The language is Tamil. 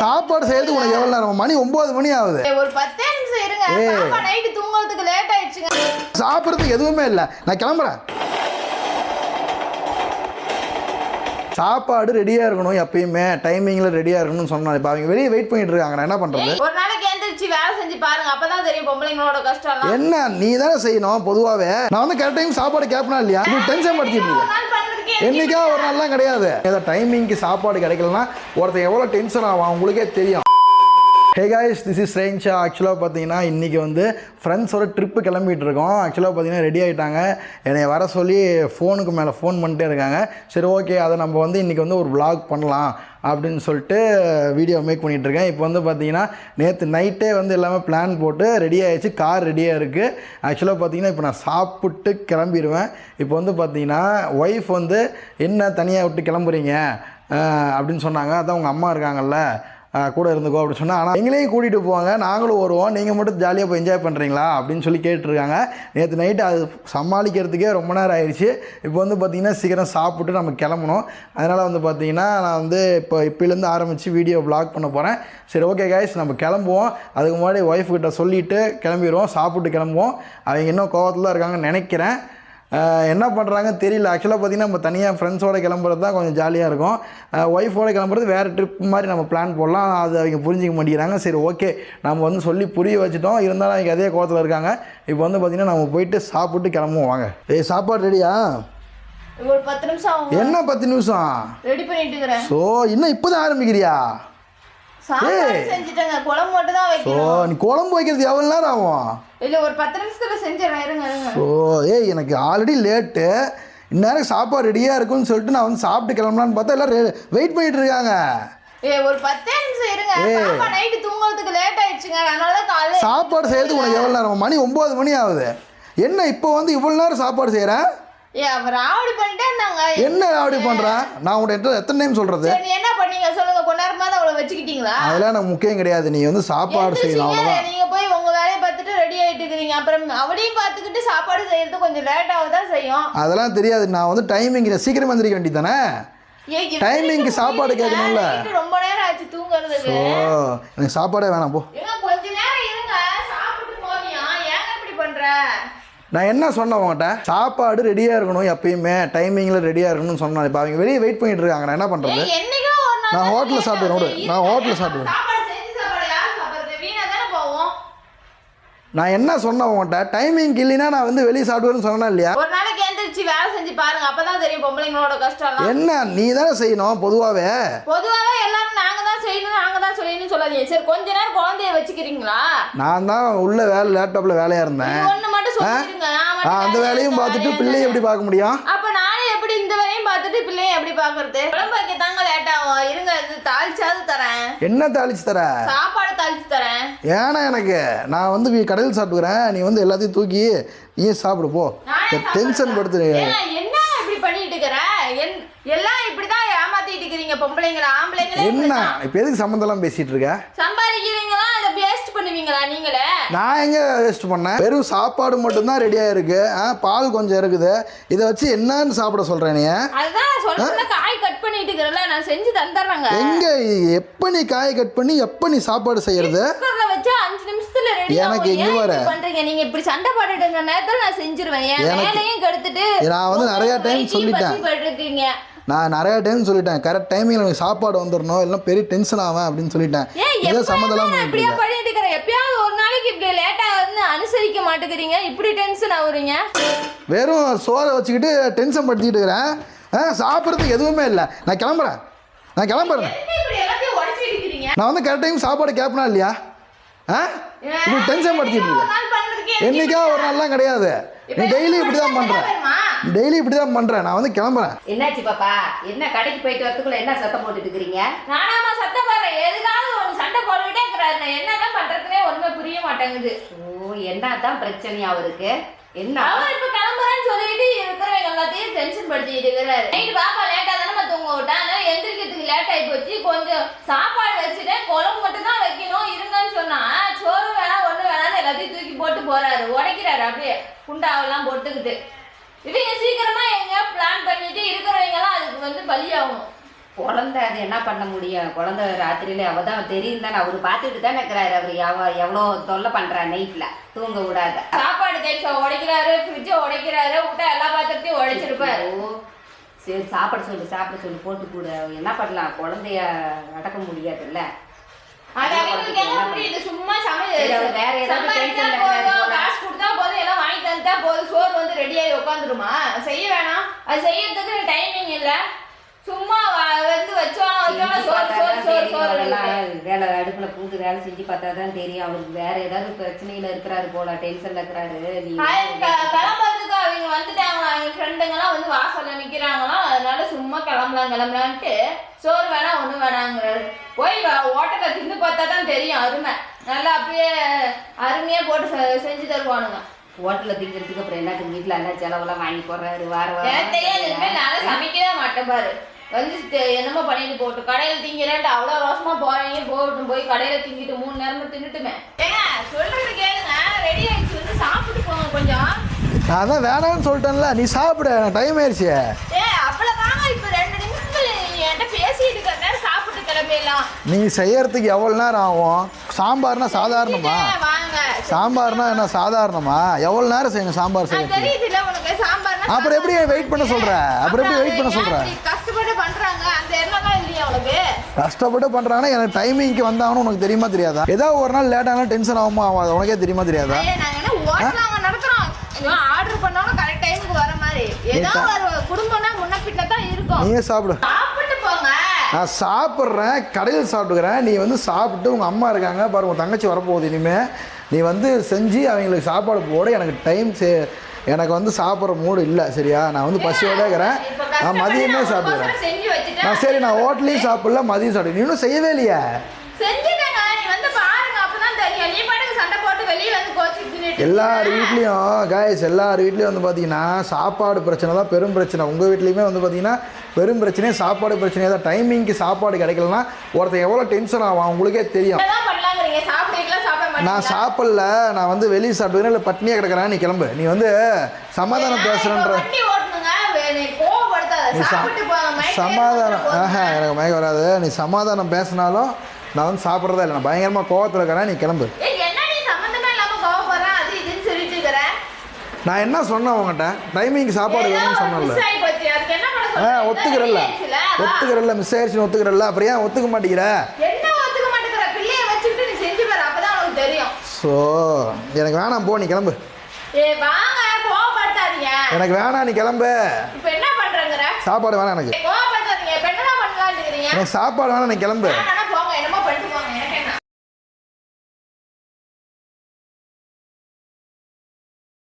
சாப்பாடு செய்யறதுக்கு உனக்கு எவ்வளவு நேரம்? மணி ஒன்பது மணி ஆகுது. ஒரு பத்தே நிமிஷம் இருங்க. பாப்பா தூங்குறதுக்கு லேட் ஆயிடுச்சுங்க. சாப்பிட்றதுக்கு எதுவுமே இல்லை. நான் கிளம்புறேன். சாப்பாடு ரெடியாக இருக்கணும் எப்பயுமே. டைமிங்கில் ரெடியாக இருக்கணும்னு சொன்னாங்க. இப்போ அவங்க வெளியே வெயிட் பண்ணிட்டு இருக்காங்க. நான் என்ன பண்ணுறது ஒரு நாளைக்கு எந்திரிச்சு வேலை செஞ்சு பாருங்க. அப்பதான் தெரியும் பொம்பளைங்களோட கஷ்டம் என்ன? நீ தானே செய்யணும் பொதுவாகவே நான் வந்து கரெக்ட் டைம் சாப்பாடு கேட்பனா இல்லையா? நீ டென்ஷன் படுத்திட்டு ஒரு என்னைக்கா ஒரு நாள்லாம் கிடையாது? ஏதோ டைமிங்க்கு சாப்பாடு கிடைக்கலன்னா ஒருத்தன் எவ்வளோ டென்ஷன் ஆகும் உங்களுக்கே தெரியும். ஹே காய்ஸ் திஸ் இஸ் ரேஞ்சா ஆக்சுவலாக பார்த்தீங்கன்னா இன்றைக்கி வந்து ஃப்ரெண்ட்ஸோட ட்ரிப்பு கிளம்பிட்டு இருக்கோம். ஆக்சுவலாக பார்த்தீங்கன்னா ரெடி ஆகிட்டாங்க என்னை வர சொல்லி ஃபோனுக்கு மேலே ஃபோன் பண்ணிட்டே இருக்காங்க. சரி ஓகே அதை நம்ம வந்து இன்றைக்கி வந்து ஒரு விளாக் பண்ணலாம் அப்படின்னு சொல்லிட்டு வீடியோ மேக் பண்ணிகிட்டு இருக்கேன். இப்போ வந்து பார்த்தீங்கன்னா நேற்று நைட்டே வந்து எல்லாமே பிளான் போட்டு ரெடி ஆகிடுச்சு கார் ரெடியாக இருக்குது ஆக்சுவலாக பார்த்தீங்கன்னா இப்போ நான் சாப்பிட்டு கிளம்பிடுவேன். இப்போ வந்து பார்த்தீங்கன்னா ஒய்ஃப் வந்து என்ன தனியாக விட்டு கிளம்புறீங்க? அப்படின்னு சொன்னாங்க. அதான் உங்கள் அம்மா இருக்காங்கல்ல. கூட இருந்துக்கோ அப்படின்னு சொன்னால் ஆனால் எங்களையும் கூட்டிகிட்டு போவாங்க நாங்களும் வருவோம் நீங்கள் மட்டும் ஜாலியாக போய் என்ஜாய் பண்ணுறீங்களா அப்படின்னு சொல்லி கேட்டிருக்காங்க. நேற்று நைட்டு அது சமாளிக்கிறதுக்கே ரொம்ப நேரம் ஆயிடுச்சு இப்போ வந்து பார்த்திங்கன்னா சீக்கிரம் சாப்பிட்டு நம்ம கிளம்பணும். அதனால் வந்து பார்த்திங்கன்னா நான் வந்து இப்போ இப்போலேருந்து ஆரம்பித்து வீடியோ ப்ளாக் பண்ண போகிறேன் சரி ஓகே கைஸ் நம்ம கிளம்புவோம். அதுக்கு முன்னாடி ஒய்ஃப் கிட்ட சொல்லிவிட்டு கிளம்பிடுவோம் சாப்பிட்டு கிளம்புவோம். அவங்க இன்னும் கோவத்தில் இருக்காங்கன்னு நினைக்கிறேன். என்ன பண்ணுறாங்க தெரியல. ஆக்சுவலாக பார்த்தீங்கன்னா நம்ம தனியாக ஃப்ரெண்ட்ஸோட கிளம்புறது தான் கொஞ்சம் ஜாலியாக இருக்கும். ஒய்ஃபோட கிளம்புறது வேறு ட்ரிப் மாதிரி நம்ம பிளான் போடலாம். அது அவங்க புரிஞ்சிக்க மாட்டேங்கிறாங்க. சரி ஓகே நம்ம வந்து சொல்லி புரிய வச்சுட்டோம். இருந்தாலும் அவங்க அதே கோவத்தில் இருக்காங்க. இப்போ வந்து பார்த்திங்கன்னா நம்ம போயிட்டு சாப்பிட்டு கிளம்புவோம். வாங்க. ஏய் சாப்பாடு ரெடியா ஒரு பத்து நிமிஷம் என்ன பத்து நிமிஷம்? ரெடி பண்ணிட்டு இருக்கிறேன் ஸோ இன்னும் இப்போ தான் ஆரம்பிக்கிறியா சாப்பாடு செஞ்சுட்டேங்க. குழம்பு மட்டும் தான் ஸோ நீ குழம்பு வைக்கிறது எவ்வளோ நேரம் ஆகும்? இல்ல ஒரு பத்து நிமிஷத்துல செஞ்சிடறேன் ஸோ ஏய் எனக்கு ஆல்ரெடி லேட்டு இந்நேரம் சாப்பாடு ரெடியாக இருக்குன்னு சொல்லிட்டு நான் வந்து சாப்பிட்டு கிளம்பலான்னு பார்த்தா எல்லாம் வெயிட் பண்ணிட்டு இருக்காங்க. ஏய் ஒரு பத்தே நிமிஷம் இருங்க. ஏய். பாப்பா நைட்டு தூங்குறதுக்கு லேட் ஆயிடுச்சுங்க. அதனாலதான் காலையில சாப்பாடு செய்யறதுக்கு உனக்கு எவ்வளோ நேரம் மணி ஒம்பது மணி ஆகுது. என்ன இப்போ வந்து இவ்வளோ நேரம் சாப்பாடு செய்கிறேன் என்ன அப்படி பண்ணுறேன் நான் உன்கிட்ட எத்தனை டைம் என்ன பண்ணீங்க? சொல்லுங்க கொஞ்ச நேரமா அவளை வச்சுக்கிட்டீங்களா? அதெல்லாம் எனக்கு முக்கியம் கிடையாது. நீ வந்து சாப்பாடு செய்யணும் அவ்வளோதான் நீங்க போய் உங்க வேலையை பார்த்துட்டு ரெடி ஆயிட்டு இருக்கீங்க அப்புறம் அவளையும் பார்த்துக்கிட்டு சாப்பாடு செய்யறது கொஞ்சம் லேட் ஆகதான் செய்யும். அதெல்லாம் தெரியாது. நான் வந்து டைமிங் சீக்கிரம் எந்திரிக்க வேண்டியதானே ஏய், இப்படி Timing க்கு இருக்க சாப்பாடு. கேட்கணும்ல? ரொம்ப நேரம் ஆச்சு தூங்குறதுக்கு. எனக்கு சாப்பாடே வேணாம் போ ஏங்க கொஞ்ச நேரம் இருங்க சாப்பிட்டு போவியா ஏங்க இப்படி பண்ற நான் என்ன சொன்னேன் உங்கள்கிட்ட சாப்பாடு ரெடியாக இருக்கணும் எப்பயுமே. டைமிங்கில் ரெடியாக இருக்கணும்னு சொன்னேன். இப்போ அவங்க வெளியே வெயிட் பண்ணிட்டு இருக்காங்க நான் என்ன பண்ணுறது நான் தான் hotel ல late சாப்பிடுவேன். நான் இருங்க, hotel ல சாப்பிடுவேன். நான் என்ன சொன்னேன் உங்கள்கிட்ட டைமிங் இல்லைன்னா நான் வந்து வெளியே சாப்பிடுவேன்னு சொன்னேன் இல்லையா? ஒரு நாளைக்கு எந்திரிச்சு வேலை செஞ்சு பாருங்க. அப்பதான் தெரியும் பொம்பளைங்களோட கஷ்டம் என்ன? நீ தானே செய்யணும் பொதுவாகவே பொதுவாவே எல்லாரும் நாங்க தான் செய்யணும் நாங்க தான் செய்யணும்னு சொல்லாதீங்க. சரி கொஞ்ச நேரம் குழந்தைய வச்சுக்கிறீங்களா? நான் தான் உள்ள வேலை லேப்டாப்பில் வேலையாக இருந்தேன். ஒண்ணு மட்டும் அந்த வேலையும் பார்த்துட்டு பிள்ளையை எப்படி பார்க்க முடியும்? அப்ப நானே எப்படி இந்த வேலையும் பார்த்துட்டு பிள்ளையும் எப்படி பாக்குறது குழம்பு வைக்க தாங்க லேட் ஆகும். இருங்க இது தாளிச்சாவது தரேன். என்ன தாளிச்சு தர? சாப்பாடு தாளிச்சு தரேன். ஏன்னா எனக்கு நான் வந்து கடையில் சாப்பிட்டுக்கிறேன். நீ வந்து எல்லாத்தையும் தூக்கி நீயே சாப்பிடு போ. டென்ஷன் படுத்துரு ஏங்க, என்ன இப்படி பண்ணிட்டு இருக்கிற? எல்லாம் இப்படிதான் ஏமாத்திட்டு இருக்கிறீங்க பொம்பளைங்களா ஆம்பளைங்களே. என்ன. இப்போ எதுக்கு சம்மந்தம்லாம் பேசிகிட்டு இருக்க சம்பாதிக்கிறீங்களா இல்ல வேஸ்ட் பண்ணுவீங்களா நீங்களே? நான் எங்கே வேஸ்ட் பண்ணேன்? வெறும் சாப்பாடு மட்டும்தான் ரெடியாக இருக்கு ஆ பால் கொஞ்சம் இருக்குது. இதை வச்சு என்னன்னு சாப்பிட சொல்கிறேன் நீ அதுதான் நான் சொல்றேன்ல காய் கட் பண்ணிட்டு நான் செஞ்சு தந்துடுறேங்க. எங்கே எப்போ நீ காயை கட் பண்ணி எப்போ நீ சாப்பாடு செய்யறது? குக்கர்ல வச்சு அஞ்சு நிமிஷத்துல ரெடி எனக்கு எங்க வர? பண்றீங்க? நீங்க இப்படி சண்டை போட்டுட்டு இருக்க நேரத்துல நான் செஞ்சிருவேன். என் வேலையும் கெடுத்துட்டு நான் வந்து நிறைய வயித்தையும் சொல்லிட்டேன். நான் நிறைய டைம் சொல்லிட்டேன். கரெக்ட் டைமிங்கில் எனக்கு சாப்பாடு வந்துடணும். இல்லைன்னா பெரிய டென்ஷன் ஆவேன் அப்படின்னு சொல்லிட்டேன். இதே எப்ப சம்மந்தம்லாம் நான் பண்ணிட்டு இப்படியா இருக்கேன். பண்ணிட்டு இருக்கிறேன் எப்பயாவது ஒரு நாளைக்கு இப்படி லேட்டா வந்து அனுசரிக்க மாட்டேங்கிறீங்க இப்படி டென்ஷன் ஆகுறீங்க? வெறும் சோறை வச்சுக்கிட்டு டென்ஷன் படுத்திக்கிட்டு இருக்கிறேன். ஆ சாப்பிட்றதுக்கு எதுவுமே இல்லை. நான் கிளம்புறேன். நான் கிளம்புறேன். நான் வந்து கரெக்ட் டைம் சாப்பாடு கேட்பனா இல்லையா? ஆ? இப்படி டென்ஷன் படுத்திட்டு இருக்கேன். என்னைக்கா ஒரு நாள்லாம் கிடையாது. நீ டெய்லி இப்படி தான் பண்ணுறேன் டெய்லி இப்படி தான் பண்ணுறேன் நான் வந்து கிளம்புறேன். என்னாச்சு பாப்பா? என்ன கடைக்கு போயிட்டு வரதுக்குள்ள என்ன சத்தம் போட்டுட்டு இருக்கிறீங்க? நானாமா சத்தம் போடுறேன். எதுக்காவது சண்டை போட்டுக்கிட்டே இருக்கிறாரு. என்னதான் பண்றதுனே ஒண்ணுமே புரிய மாட்டேங்குது. ஓ என்னதான் பிரச்சனையா அவருக்கு? என்ன? அவர் இப்ப கிளம்புறேன்னு சொல்லிட்டு இருக்கிறவங்க எல்லாத்தையும் டென்ஷன் படுத்திட்டு இருக்கிறாரு. நைட் பாப்பா லேட்டா தானே தூங்க விட்டா? அதனால எந்திரிக்கிறதுக்கு லேட் ஆகி போச்சு. கொஞ்சம் சாப்பாடு வச்சுட்டேன் குழம்பு மட்டும் தான் வைக்கணும் இருங்கன்னு சொன்னா சோறு வேணாம் ஒண்ணு வேணாம்னு எல்லாத்தையும் தூக்கி போட்டு போறாரு. உடைக்கிறாரு அப்படியே. குண்டாவெல்லாம் போட்டுக்கிட்டு. இவங்க சீக்கிரமா எங்க பிளான் பண்ணிட்டு இருக்கிறவங்க எல்லாம் அதுக்கு வந்து பலியாகும் குழந்தை அது என்ன பண்ண முடியும்? குழந்தை ராத்திரியில அவ தான் தெரியும் தானே. அவரு பார்த்துட்டு தானே இருக்கிறாரு அவர். எவ எவ்வளோ தொல்லை பண்றா நைட்ல. தூங்க விடாத. சாப்பாடு தேய்ச்சா உடைக்கிறாரு ஃப்ரிட்ஜை உடைக்கிறாரு விட்டா எல்லா பாத்திரத்தையும் உடைச்சிருப்பாரு. சரி சாப்பிட சொல்லு சாப்பிட சொல்லி போட்டு கூட. என்ன பண்ணலாம்? குழந்தைய அடக்க முடியாதுல்ல. சும்மா வேற ஏதாவது. காசு கொடுத்தா போதும் எல்லாம் வாங்கி தந்தா போதும் சோறு வந்து ரெடியாகி உட்காந்துருமா? செய்ய வேணாம். அது செய்யறதுக்கு டைமிங் இல்ல. சும்மா வந்து பார்த்தாதான் இருக்கு. வேலை அடுப்புல பூந்து வேலை செஞ்சு பார்த்தா தான் தெரியும். அவருக்கு வேற ஏதாவது பிரச்சனையில இருக்கிறாரு போல டென்ஷன்ல இருக்கிறாரு. கிளம்புறதுக்கு அவங்க வந்துட்டாங்களா? அவங்க ஃப்ரெண்டுங்கெல்லாம் வந்து வாசல்ல நிக்கிறாங்களாம் அதனால சும்மா கிளம்பலாம் கிளம்பலான்ட்டு சோறு வேணா ஒண்ணு வேணாங்கிறாரு. போய் ஓட்டத்தை தின்னு பார்த்தா தான் தெரியும் அருமை. நல்லா அப்படியே அருமையா போட்டு செஞ்சு தருவானுங்க. ஹோட்டல்ல திங்கிறதுக்கு அப்புறம் என்ன வீட்டுல எல்லாம் செலவெல்லாம் வாங்கி போடுறாரு? வார எனக்கு தெரியாது நானும் சமைக்கவே மாட்டேன் பாரு. வந்து என்னமோ பண்ணிட்டு போட்டு. கடையில திங்கிறேன்ட்டு அவ்வளோ ரோசமா போறீங்க போகட்டும் போய் கடையில திங்கிட்டு மூணு நேரமும் தின்னுட்டுமே. ஏங்க சொல்றது கேளுங்க ரெடி ஆயிடுச்சு வந்து சாப்பிட்டு போங்க கொஞ்சம். நான் தான் வேணாம்னு சொல்லிட்டேன்ல நீ சாப்பிடு டைம் ஆயிடுச்சு. ஏ அவ்வளவுதாங்க இப்ப ரெண்டு நிமிஷத்துல நீ என்கிட்ட பேசிட்டு இருக்கிற நேரம் சாப்பிட்டு கிளம்பிடலாம். நீ செய்யறதுக்கு எவ்வளோ நேரம் ஆகும்? சாம்பார்னா சாதாரணமா? சாம்பார்னா என்ன சாதாரணமா? எவ்வளோ நேரம் செய்யணும் சாம்பார் சாம்பார்னா அப்புறம் எப்படி வெயிட் பண்ண சொல்ற? அப்புறம் எப்படி வெயிட் பண்ண சொல்ற? கஷ்டப்பட்டு பண்றாங்க. அந்த எண்ணம்லாம் இல்லையா உனக்கு கஷ்டப்பட்டு பண்றாங்கன்னா எனக்கு டைமிங்க்கு வந்தாங்கன்னு உனக்கு தெரியுமா தெரியாதா? ஏதாவது ஒரு நாள் லேட் ஆனால் டென்ஷன் ஆகுமா? ஆகாது உனக்கே தெரியுமா தெரியாதா? நாங்க என்ன ஓட்டலாங்க நடத்துறோம். ஆர்டர் பண்ணாலும் கரெக்ட் டைமுக்கு வர மாதிரி. ஏதோ ஒரு குடும்பம்னா முன்ன பின்ன தான் இருக்கும். நீயே சாப்பிடு. சாப்பிட்டு போங்க. நான் சாப்பிட்றேன் கடையில் சாப்பிட்டுக்கிறேன். நீ வந்து சாப்பிட்டு உங்கள் அம்மா இருக்காங்க பாரு உங்கள் தங்கச்சி வரப்போகுது இனிமே. நீ வந்து செஞ்சு அவங்களுக்கு சாப்பாடு போட எனக்கு டைம் சே எனக்கு வந்து சாப்பிட்ற மூடு இல்லை சரியா? நான் வந்து பசியோட இருக்கிறேன். நான் மதியமே சாப்பிடுறேன். நான் சரி நான் ஹோட்டலையும் சாப்பிடல மதியம் சாப்பிடு நீ இன்னும் செய்யவே இல்லையா? எல்லார் வீட்லேயும் காய்ஸ் எல்லார் வீட்லேயும் வந்து பார்த்தீங்கன்னா சாப்பாடு பிரச்சனை தான் பெரும் பிரச்சனை. உங்கள் வீட்லேயுமே வந்து பார்த்தீங்கன்னா பெரும் பிரச்சனையே சாப்பாடு பிரச்சனையே தான். டைமிங்க்கு சாப்பாடு கிடைக்கலனா ஒருத்தன் எவ்வளோ டென்ஷன் ஆகும் உங்களுக்கே தெரியும் என்னதான் பண்ணலாங்கிறீங்க சாப்பிட்டுலாம் சாப்பிட நான் சாப்பிடல. நான் வந்து வெளியே சாப்பிட்டுக்கிறேன் இல்லை பட்னியாக கிடக்கிறேன். நீ கிளம்பு. நீ வந்து சமாதானம் பேசுகிறேன்ற நீ சமாதானம். ஆஹா. எனக்கு மயக்கம் வராது. நீ சமாதானம் பேசினாலும் நான் வந்து சாப்பிட்றதா இல்லை. நான் பயங்கரமாக கோவத்தில் இருக்கிறேன். நீ கிளம்பு. நான் என்ன சொன்னேன் உங்கள்கிட்ட டைமிங்க்கு சாப்பாடு வேணும்னு பண்ண ஆ? ஒத்துக்கிறல்ல. ஒத்துக்கிறல்ல மிஸ் ஆயிடுச்சுன்னு ஒத்துக்கிறல்ல. அப்புறம் ஏன் ஒத்துக்க மாட்டேங்கிற என்ன ஒத்துக்க மாட்டேங்கிற பிள்ளைய வச்சுக்கிட்டு நீ செஞ்சு பாரு அப்பதான் உனக்கு தெரியும் ஸோ எனக்கு வேணாம் போ நீ கிளம்பு. எனக்கு வேணாம் நீ கிளம்பு. சாப்பாடு வேணாம் எனக்கு. எனக்கு சாப்பாடு வேணாம் நீ கிளம்பு.